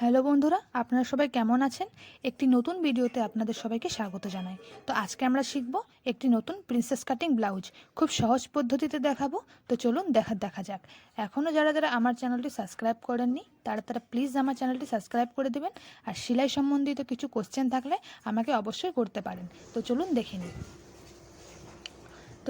Hello বন্ধুরা, আপনারা সবাই কেমন আছেন? একটি নতুন ভিডিওতে আপনাদের সবাইকে স্বাগত জানাই। তো আজকে আমরা শিখব একটি নতুন প্রিন্সেস কাটিং ব্লাউজ খুব সহজ পদ্ধতিতে দেখাবো। তো চলুন দেখা দেখা যাক। এখনও যারা যারা আমার চ্যানেলটি সাবস্ক্রাইব করেননি, তারা তারা প্লিজ আমার চ্যানেলটি সাবস্ক্রাইব করে দেবেন। আর সেলাই সম্বন্ধিত কিছু কোশ্চেন থাকলে আমাকে অবশ্যই করতে পারেন। তো চলুন দেখে নিই।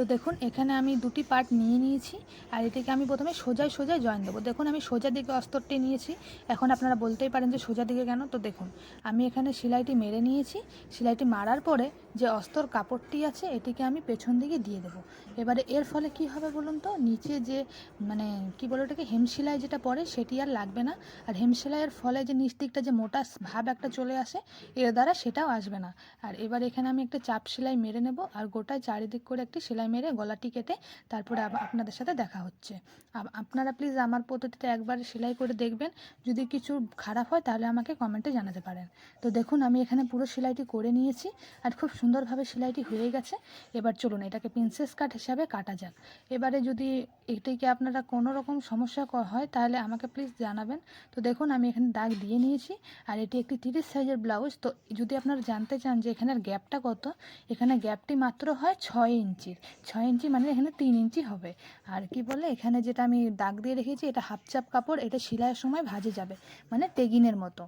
তো দেখুন, এখানে আমি দুটি পার্ট নিয়ে নিয়েছি আর এটাকে আমি প্রথমে সোজায় সোজায় জয়েন দেবো। দেখুন, আমি সোজা দিকে অস্তরটি নিয়েছি। এখন আপনারা বলতেই পারেন যে সোজা দিকে কেন? তো দেখুন, আমি এখানে সেলাইটি মেরে নিয়েছি। সেলাইটি মারার পরে যে অস্তর কাপড়টি আছে, এটিকে আমি পেছন দিকে দিয়ে দেবো। এবারে এর ফলে কি হবে বলুন তো? নিচে যে মানে কি বলে ওটাকে? হেমশিলাই যেটা পড়ে, সেটি আর লাগবে না। আর হেমশিলাইয়ের ফলে যে নিচ দিকটা যে মোটা ভাব একটা চলে আসে, এর দ্বারা সেটাও আসবে না। আর এবার এখানে আমি একটা চাপ সেলাই মেরে নেব আর গোটা চারিদিক করে একটি সেলাই মেরে গলাটি কেটে তারপরে আপনাদের সাথে দেখা হচ্ছে। আপনারা প্লিজ আমার পদ্ধতিতে একবার সেলাই করে দেখবেন। যদি কিছু খারাপ হয়, তাহলে আমাকে কমেন্টে জানাতে পারেন। তো দেখুন, আমি এখানে পুরো সেলাইটি করে নিয়েছি। আর খুব সুন্দরভাবে সেলাইটি হয়ে গেছে। এবার চলুন এটাকে প্রিন্সেস কাট হিসাবে কাটা যাক। এবারে যদি এটিকে আপনারা কোনো রকম সমস্যা হয়, তাহলে আমাকে প্লিজ জানাবেন। তো দেখুন, আমি এখানে দাগ দিয়ে নিয়েছি, আর এটি একটি তিরিশ সাইজের ব্লাউজ তো যদি আপনারা জানতে চান যে এখানের গ্যাপটা কত, এখানে গ্যাপটি মাত্র হয় ছয় ইঞ্চির। ছয় ইঞ্চি মানে এখানে তিন ইঞ্চি হবে। আর কি বলে, এখানে যেটা আমি দাগ দিয়ে রেখেছি, এটা হাফ চাপ কাপড়, এটা সেলাইয়ের সময় ভাজে যাবে মানে তেগিনের মতো।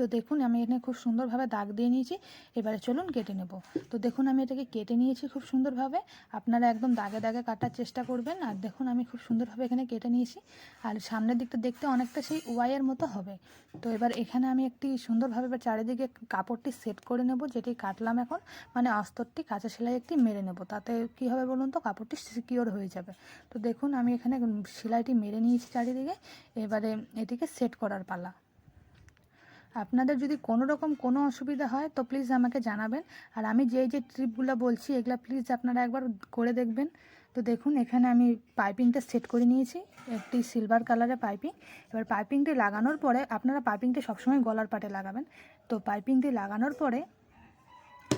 তো দেখুন, আমি এখানে খুব সুন্দরভাবে দাগ দিয়ে নিয়েছি। এবারে চলুন কেটে নেব। তো দেখুন, আমি এটাকে কেটে নিয়েছি খুব সুন্দরভাবে। আপনারা একদম দাগে দাগে কাটার চেষ্টা করবেন। আর দেখুন, আমি খুব সুন্দরভাবে এখানে কেটে নিয়েছি। আর সামনের দিকটা দেখতে অনেকটা সেই ওয়াইয়ের মতো হবে। তো এবার এখানে আমি একটি সুন্দরভাবে এবার চারিদিকে কাপড়টি সেট করে নেব, যেটি কাটলাম এখন। মানে অস্তরটি কাঁচা সেলাই একটি মেরে নেব। তাতে কি হবে বলুন তো? কাপড়টি সিকিওর হয়ে যাবে। তো দেখুন, আমি এখানে সেলাইটি মেরে নিয়েছি চারিদিকে। এবারে এটিকে সেট করার পালা। আপনাদের যদি কোনো রকম কোনো অসুবিধা হয়, তো প্লিজ আমাকে জানাবেন। আর আমি যেই যে ট্রিপগুলো বলছি, এগুলো প্লিজ আপনারা একবার করে দেখবেন। তো দেখুন, এখানে আমি পাইপিংটা সেট করে নিয়েছি। একটি সিলভার কালারের পাইপিং এবার পাইপিংটি লাগানোর পরে আপনারা পাইপিংটি সবসময় গলার পাটে লাগাবেন। তো পাইপিংটি লাগানোর পরে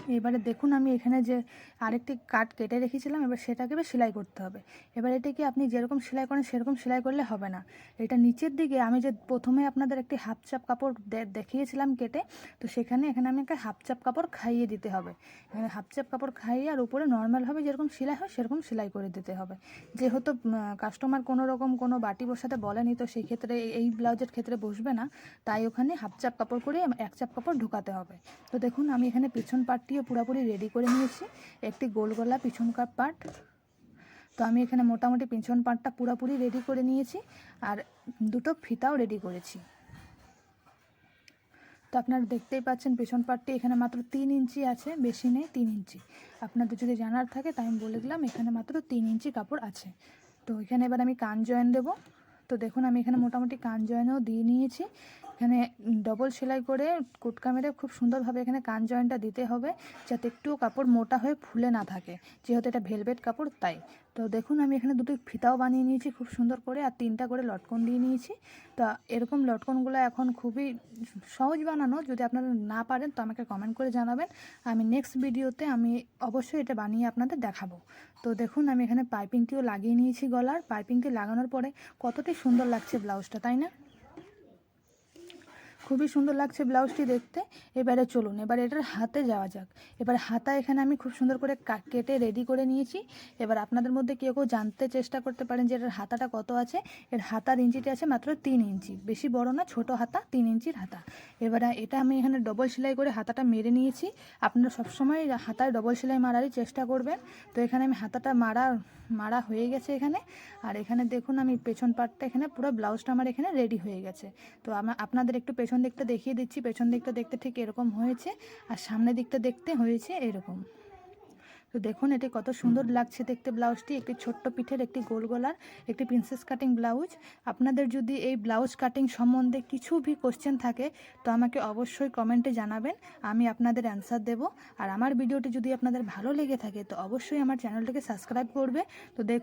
এবারে দেখুন আমি এখানে যে আরেকটি কাট কেটে রেখেছিলাম, এবার সেটাকে এবার সেলাই করতে হবে। এবার এটাকে আপনি যেরকম সেলাই করেন, সেরকম সেলাই করলে হবে না। এটা নিচের দিকে আমি যে প্রথমে আপনাদের একটি হাফ চাপ কাপড় দেখিয়েছিলাম কেটে, তো সেখানে এখানে আমি একটা হাফ চাপ কাপড় খাইয়ে দিতে হবে। এখানে হাফ চাপ কাপড় খাইয়ে আর উপরে নর্মালভাবে যেরকম সেলাই হয়, সেরকম সেলাই করে দিতে হবে। যেহেতু কাস্টমার কোনো রকম কোনো বাটি বসাতে বলেনি, তো সেই ক্ষেত্রে এই- ব্লাউজের ক্ষেত্রে বসবে না। তাই ওখানে হাফ চাপ কাপড় করে এক চাপ কাপড় ঢোকাতে হবে। তো দেখুন আমি এখানে পিছন পার্টটিও পুরোপুরি রেডি করে নিয়েছি। একটি গোল গলা পিছনকার পার্ট তো আমি এখানে মোটামুটি পিছন পার্টটা পুরোপুরি রেডি করে নিয়েছি আর দুটো ফিতাও রেডি করেছি। তো আপনারা দেখতেই পাচ্ছেন পেছন পার্টটি এখানে মাত্র তিন ইঞ্চি আছে, বেশি নেই, তিন ইঞ্চি। আপনাদের যদি জানার থাকে, তাই আমি বলে দিলাম, এখানে মাত্র তিন ইঞ্চি কাপড় আছে। তো এখানে এবার আমি কান জয়েন দেবো। তো দেখুন, আমি এখানে মোটামুটি কান জয়েনও দিয়ে নিয়েছি। এখানে ডবল সেলাই করে কুটকা মেরে খুব সুন্দরভাবে এখানে কান জয়েনটা দিতে হবে, যাতে একটুও কাপড় মোটা হয়ে ফুলে না থাকে। যেহেতু এটা ভেলভেট কাপড়, তাই। তো দেখুন, আমি এখানে দুটো ফিতাও বানিয়ে নিয়েছি খুব সুন্দর করে, আর তিনটা করে লটকন দিয়ে নিয়েছি। তো এরকম লটকনগুলো এখন খুবই সহজ বানানো, যদি আপনারা না পারেন তো আমাকে কমেন্ট করে জানাবেন। আমি নেক্সট ভিডিওতে আমি অবশ্যই এটা বানিয়ে আপনাদের দেখাবো। তো দেখুন, আমি এখানে পাইপিংটিও লাগিয়ে নিয়েছি গলার। পাইপিংটি লাগানোর পরে কতটাই সুন্দর লাগছে ব্লাউজটা তাই না? খুবই সুন্দর লাগছে ব্লাউজটি দেখতে। এবারে চলুন, এবার এটার হাতে যাওয়া যাক। এবার হাতা এখানে আমি খুব সুন্দর করে কেটে রেডি করে নিয়েছি। এবার আপনাদের মধ্যে কেউ কেউ জানতে চেষ্টা করতে পারেন যে এটার হাতাটা কত আছে। এর হাতার ইঞ্চিটি আছে মাত্র তিন ইঞ্চি। বেশি বড় না, ছোট হাতা, তিন ইঞ্চির হাতা। এবারে এটা আমি এখানে ডবল সেলাই করে হাতাটা মেরে নিয়েছি। আপনারা সবসময় হাতায় ডবল সেলাই মারারই চেষ্টা করবেন। তো এখানে আমি হাতাটা মারা মারা হয়ে গেছে এখানে। আর এখানে দেখুন আমি পেছন পার্টটা এখানে পুরো ব্লাউজটা আমার এখানে রেডি হয়ে গেছে। তো আপনাদের একটু পেছন দিকটা দেখিয়ে দিচ্ছি, পেছন দিকটা দেখতে ঠিক এরকম হয়েছে আর সামনের দিকটা দেখতে হয়েছে এরকম। তো দেখুন, এটি কত সুন্দর লাগছে দেখতে ব্লাউজটি, একটি ছোট্ট পিঠের একটি গোল গলার, একটি প্রিন্সেস কাটিং ব্লাউজ। আপনাদের যদি এই ব্লাউজ কাটিং সম্বন্ধে কিছু ভি কোশ্চেন থাকে, তো আমাকে অবশ্যই কমেন্টে জানাবেন, আমি আপনাদের অ্যান্সার দেব। আর আমার ভিডিওটি যদি আপনাদের ভালো লেগে থাকে, তো অবশ্যই আমার চ্যানেলটাকে সাবস্ক্রাইব করবে। তো দেখুন